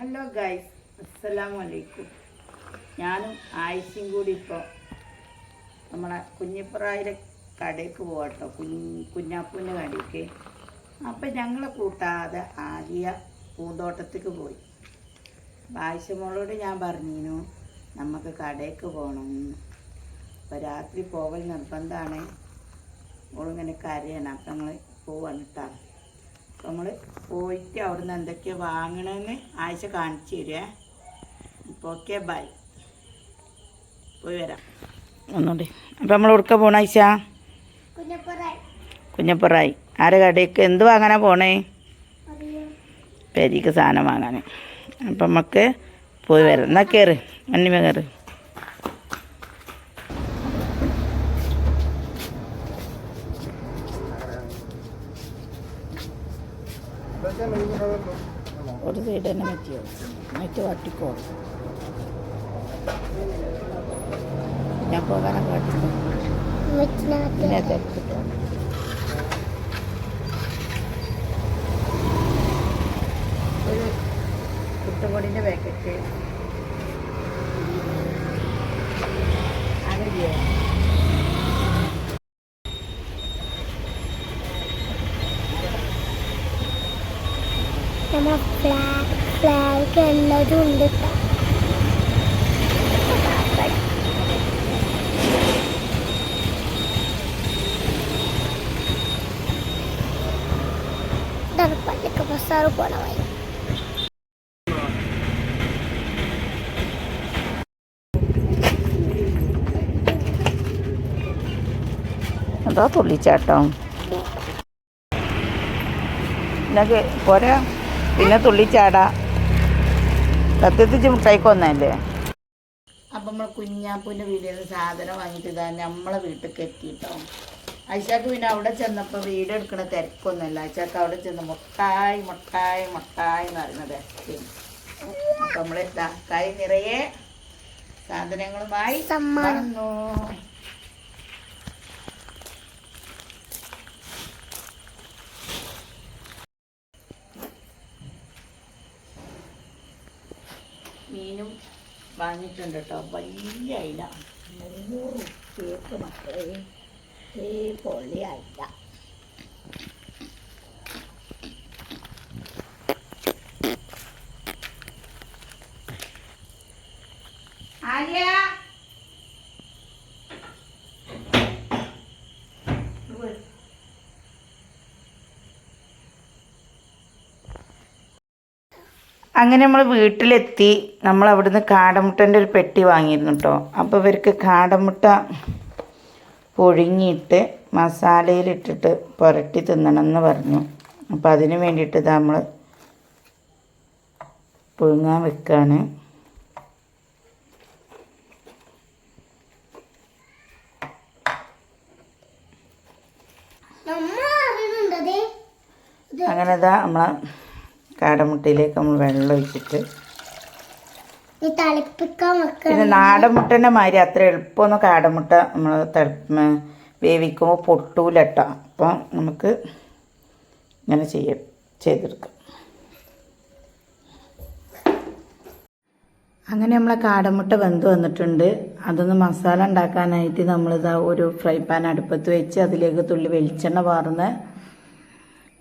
Hello guys അസ്സലാമു വലൈക്കും ഞാനും ആയിഷയും കൂടി ഇപ്പോൾ നമ്മളെ കുഞ്ഞിപ്രായിലെ കടയ്ക്ക് പോകട്ടോ കുഞ്ഞ് കുഞ്ഞാപ്പൂന്റെ കടയ്ക്ക് അപ്പം ഞങ്ങളെ കൂട്ടാതെ ആദ്യ പൂന്തോട്ടത്തേക്ക് പോയി. ആയിഷമോളോട് ഞാൻ പറഞ്ഞിരുന്നു നമുക്ക് കടയ്ക്ക് പോകണം അപ്പോൾ രാത്രി പോകൽ നിർബന്ധമാണ് ഓളിങ്ങനെ കരയാണ്. അപ്പം നമ്മൾ പോവാണ് കേട്ടോ അപ്പം നമ്മൾ പോയിട്ട് അവിടുന്ന് എന്തൊക്കെയാ വാങ്ങണമെന്ന് ആഴ്ച കാണിച്ചു തരുവേ അപ്പോൾ ഓക്കെ ബൈ. പോയി വരാം. ഒന്നുകൂടി അപ്പം നമ്മൾ ഉടുക്ക പോണ ആഴ്ച? കുഞ്ഞപ്പുറായി. ആരെ കടയ്ക്ക്? എന്ത് വാങ്ങാനാ പോണേ? പെരിക്ക് സാധനം വാങ്ങാൻ അപ്പം നമുക്ക് പോയി വരാം. എന്നാ കയറ് അന്നിമ കയറ് ഒരു സൈഡ് തന്നെ മറ്റിയോ മറ്റു വട്ടിക്കോ? ഞാൻ പോകാനൊക്കെ പിന്നെ തിരക്കിട്ടോ നമ്മളെ ഫ്ലാഗ് ഫ്ലാഗ് എല്ലാതും ഉണ്ട്. പള്ളിക്ക് ബസ്സാറ് പോണ വഴി. അതോ തുള്ളിച്ചാട്ടം? എന്നൊക്കെ പോരാ? പിന്നെ തുള്ളിച്ചാടാ. സത്യത്തിൽ മുട്ടായിക്കൊന്നല്ലേ അപ്പം നമ്മൾ കുഞ്ഞാപ്പൂന്റെ വീട്ടിൽ നിന്ന് സാധനം വാങ്ങിയിട്ട് ഇതാ നമ്മളെ വീട്ടിലേക്ക് എത്തിയിട്ടോ ഐശാക്ക് പിന്നെ അവിടെ ചെന്നപ്പോൾ വീട് എടുക്കണ തിരക്കൊന്നുമല്ല. ഐശാക്ക് അവിടെ ചെന്ന് മുട്ടായി മുട്ടായി മുട്ടായി എന്ന് പറയുന്നത് അപ്പം നമ്മൾ ഇതാ കൈ നിറയെ സാധനങ്ങളുമായി സമ്മാനം. മീനും വാങ്ങിയിട്ടുണ്ട് കേട്ടോ വലിയ അയില നൂറ് കേക്ക് മക്കളെ. ഏ പൊള്ളി അയില അങ്ങനെ നമ്മൾ വീട്ടിലെത്തി നമ്മൾ അവിടുന്ന് കാടമുട്ടന്റെ ഒരു പെട്ടി വാങ്ങിയിരുന്നു കേട്ടോ അപ്പോൾ ഇവർക്ക് കാടമുട്ട പുഴുങ്ങിയിട്ട് മസാലയിലിട്ടിട്ട് പുരട്ടി തിന്നണം എന്ന് പറഞ്ഞു. അപ്പോൾ അതിന് വേണ്ടിയിട്ട് നമ്മൾ പുഴുങ്ങാൻ വെക്കുകയാണ് നമ്മൾ അറിയുന്നുണ്ട് അങ്ങനെ ഇതാ നമ്മളെ കാടമുട്ടയിലേക്ക് നമ്മൾ വെള്ളം ഒഴിച്ചിട്ട് പിന്നെ നാടൻ മുട്ടേന്റെ മാതിരി അത്ര എളുപ്പമൊന്നും കാടമുട്ട നമ്മൾ വേവിക്കുമ്പോൾ പൊട്ടൂല കേട്ടോ അപ്പം നമുക്ക് ഇങ്ങനെ ചെയ്യ ചെയ്തെടുക്കാം. അങ്ങനെ നമ്മളെ കാടമുട്ട വെന്ത് വന്നിട്ടുണ്ട്. അതൊന്ന് മസാല ഉണ്ടാക്കാനായിട്ട് നമ്മളിതാ ഒരു ഫ്രൈ പാൻ അടുപ്പത്ത് വെച്ച് അതിലേക്ക് തുള്ളി വെളിച്ചെണ്ണ പാർന്ന്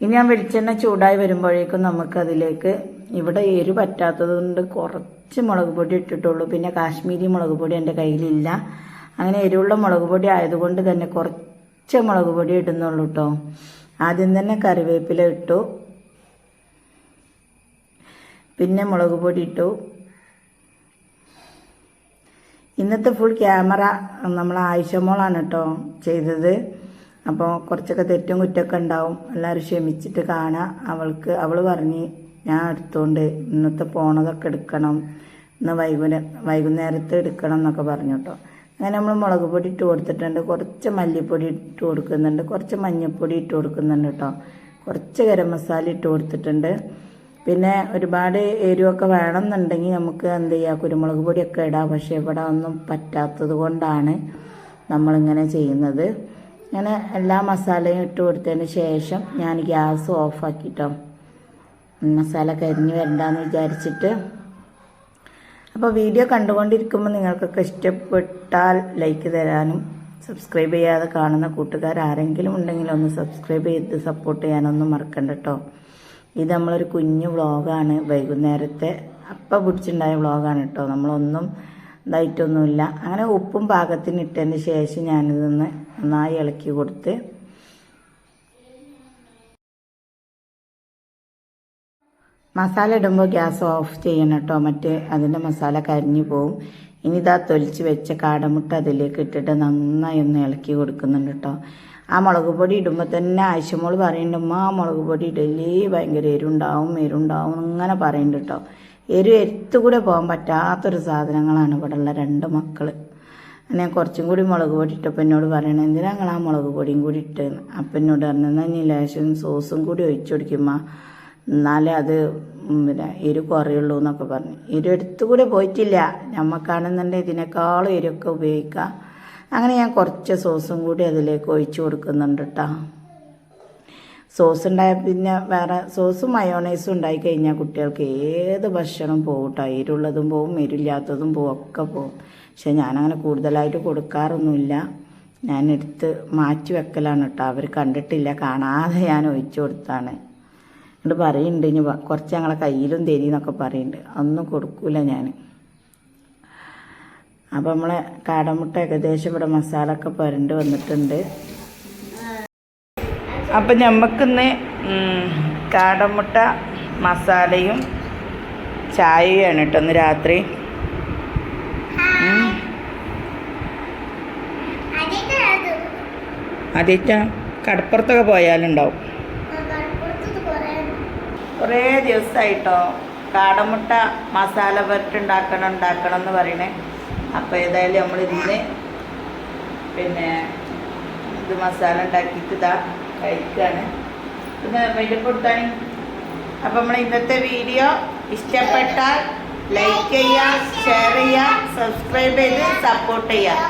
ഇനി ആ വെളിച്ചെണ്ണ ചൂടായി വരുമ്പോഴേക്കും നമുക്കതിലേക്ക് ഇവിടെ എരു പറ്റാത്തത് കൊണ്ട് കുറച്ച് മുളക് പൊടി ഇട്ടിട്ടുള്ളൂ. പിന്നെ കാശ്മീരി മുളക് പൊടി എന്റെ കയ്യിലില്ല. അങ്ങനെ എരിവുള്ള മുളക് പൊടി ആയതുകൊണ്ട് തന്നെ കുറച്ച് മുളക് പൊടി ഇടുന്നുള്ളൂ കേട്ടോ ആദ്യം തന്നെ കറിവേപ്പില ഇട്ടു. പിന്നെ മുളക് പൊടി ഇട്ടു. ഇന്നത്തെ ഫുൾ ക്യാമറ നമ്മൾ ആയിഷമോളാണ് കേട്ടോ ചെയ്തത്. അപ്പോൾ കുറച്ചൊക്കെ തെറ്റും കുറ്റമൊക്കെ ഉണ്ടാവും. എല്ലാവരും ക്ഷമിച്ചിട്ട് കാണാം. അവൾക്ക് അവൾ പറഞ്ഞ് ഞാൻ എടുത്തോണ്ട് ഇന്നത്തെ പോണതൊക്കെ എടുക്കണം. ഇന്ന് വൈകുന്നേരം വൈകുന്നേരത്ത് എടുക്കണം എന്നൊക്കെ പറഞ്ഞു കേട്ടോ അങ്ങനെ നമ്മൾ മുളക് പൊടി ഇട്ട് കൊടുത്തിട്ടുണ്ട്. കുറച്ച് മല്ലിപ്പൊടി ഇട്ട് കൊടുക്കുന്നുണ്ട്. കുറച്ച് മഞ്ഞൾപ്പൊടി ഇട്ട് കൊടുക്കുന്നുണ്ട് കേട്ടോ കുറച്ച് ഗരം മസാല ഇട്ട് കൊടുത്തിട്ടുണ്ട്. പിന്നെ ഒരുപാട് എരിവൊക്കെ വേണമെന്നുണ്ടെങ്കിൽ നമുക്ക് എന്ത് ചെയ്യുക കുരുമുളക് പൊടിയൊക്കെ ഇടാം. പക്ഷേ ഇവിടെ ഒന്നും പറ്റാത്തത് കൊണ്ടാണ് നമ്മളിങ്ങനെ ചെയ്യുന്നത്. അങ്ങനെ എല്ലാ മസാലയും ഇട്ട് കൊടുത്തതിന് ശേഷം ഞാൻ ഗ്യാസ് ഓഫാക്കിട്ടോ മസാല കരിഞ്ഞ് വരണ്ടെന്ന് വിചാരിച്ചിട്ട്. അപ്പോൾ വീഡിയോ കണ്ടുകൊണ്ടിരിക്കുമ്പോൾ നിങ്ങൾക്കൊക്കെ ഇഷ്ടപ്പെട്ടാൽ ലൈക്ക് തരാനും സബ്സ്ക്രൈബ് ചെയ്യാതെ കാണുന്ന കൂട്ടുകാർ ആരെങ്കിലും ഉണ്ടെങ്കിൽ ഒന്ന് സബ്സ്ക്രൈബ് ചെയ്ത് സപ്പോർട്ട് ചെയ്യാനൊന്നും മറക്കണ്ട കേട്ടോ ഇത് നമ്മളൊരു കുഞ്ഞു വ്ളോഗാണ് വൈകുന്നേരത്തെ അപ്പം പിടിച്ചുണ്ടായ വ്ളോഗാണ് കേട്ടോ നമ്മളൊന്നും ഇതായിട്ടൊന്നുമില്ല. അങ്ങനെ ഉപ്പും പാകത്തിന് ഇട്ടതിന് ശേഷം ഞാനിതൊന്ന് നന്നായി ഇളക്കി കൊടുത്ത് മസാല ഇടുമ്പോൾ ഗ്യാസ് ഓഫ് ചെയ്യണം കേട്ടോ. മറ്റേ അതിന്റെ മസാല കരിഞ്ഞു പോവും. ഇനി ഇതാ തൊലിച്ച് വെച്ച കാടമുട്ട അതിലേക്ക് ഇട്ടിട്ട് നന്നായി ഒന്ന് ഇളക്കി കൊടുക്കുന്നുണ്ട് കേട്ടോ. ആ മുളക് പൊടി ഇടുമ്പോൾ തന്നെ ആവശ്യമോൾ പറയുന്നുണ്ട് ആ മുളക് പൊടി ഇടലേ ഭയങ്കര എരുണ്ടാവും എരുണ്ടാവും അങ്ങനെ പറയുന്നുണ്ട് കേട്ടോ. എരു എരുത്തുകൂടെ പോകാൻ പറ്റാത്തൊരു സാധനങ്ങളാണ് ഇവിടെ ഉള്ള രണ്ട് മക്കൾ ഞാൻ കുറച്ചും കൂടി മുളക് പൊടി ഇട്ടപ്പോൾ എന്നോട് പറയണത് എന്തിനാ നിങ്ങൾ ആ മുളക് പൊടിയും കൂടി ഇട്ടെന്ന്? അപ്പം എന്നോട് പറഞ്ഞു ഇനി ലേശം സോസും കൂടി ഒഴിച്ചു കൊടുക്കുമ്പോൾ എന്നാലേ അത് പിന്നെ എരു കുറയുള്ളൂ എന്നൊക്കെ പറഞ്ഞു. എരു എടുത്തുകൂടെ പോയിട്ടില്ല. നമുക്കാണെന്നുണ്ടെങ്കിൽ ഇതിനേക്കാളും എരുക്കെ ഉപയോഗിക്കാം. അങ്ങനെ ഞാൻ കുറച്ച് സോസും കൂടി അതിലേക്ക് ഒഴിച്ചു കൊടുക്കുന്നുണ്ട് കേട്ടോ സോസ് ഉണ്ടായ പിന്നെ വേറെ സോസും മയോണൈസും ഉണ്ടായി കഴിഞ്ഞാൽ കുട്ടികൾക്ക് ഏത് ഭക്ഷണം പോകും എരുള്ളതും പോവും എരില്ലാത്തതും പോവും ഒക്കെ പോവും. പക്ഷെ ഞാനങ്ങനെ കൂടുതലായിട്ട് കൊടുക്കാറൊന്നുമില്ല. ഞാൻ എടുത്ത് മാറ്റി വെക്കലാണ് കേട്ടോ അവർ കണ്ടിട്ടില്ല കാണാതെ ഞാൻ ഒഴിച്ചു കൊടുത്താണ്. എന്നിട്ട് പറയുന്നുണ്ട് ഇനി കുറച്ച് ഞങ്ങളെ കയ്യിലും തരി എന്നൊക്കെ പറയുന്നുണ്ട് ഒന്നും കൊടുക്കൂല ഞാൻ അപ്പം നമ്മളെ കാടമുട്ട ഏകദേശം ഇവിടെ മസാല ഒക്കെ പുരണ്ട് വന്നിട്ടുണ്ട്. അപ്പം നമുക്കിന്ന് കാടമുട്ട മസാലയും ചായയാണ് കേട്ടോ ഇന്ന് രാത്രി. ആദ്യത്തെ കടപ്പുറത്തൊക്കെ പോയാലുണ്ടാവും. കുറേ ദിവസമായിട്ടോ കാടമുട്ട മസാല പുരട്ടുണ്ടാക്കണം ഉണ്ടാക്കണം എന്ന് പറയണേ. അപ്പോൾ ഏതായാലും നമ്മൾ ഇന്ന് പിന്നെ ഇത് മസാല ഉണ്ടാക്കിയിട്ട് ഇതാ. കഴിക്കുകയാണ് പിന്നെ വലിയ കൊടുത്താണ് അപ്പം നമ്മൾ ഇന്നത്തെ വീഡിയോ ഇഷ്ടപ്പെട്ടാൽ ലൈക്ക് ചെയ്യുക ഷെയർ ചെയ്യുക സബ്സ്ക്രൈബ് ചെയ്ത് സപ്പോർട്ട് ചെയ്യുക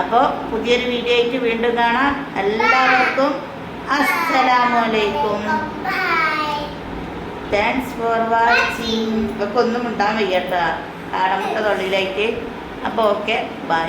അപ്പോൾ പുതിയൊരു വീഡിയോ ആയിട്ട് വീണ്ടും കാണാം. എല്ലാവർക്കും അസ്സലാമലൈക്കും താങ്ക്സ് ഫോർ വാച്ചിങ് ഒക്കെ ഒന്നും ഉണ്ടാകാൻ വയ്യട്ടാ. കാടമുട്ട തൊള്ളിയിലായിട്ട് അപ്പോൾ ഓക്കെ ബൈ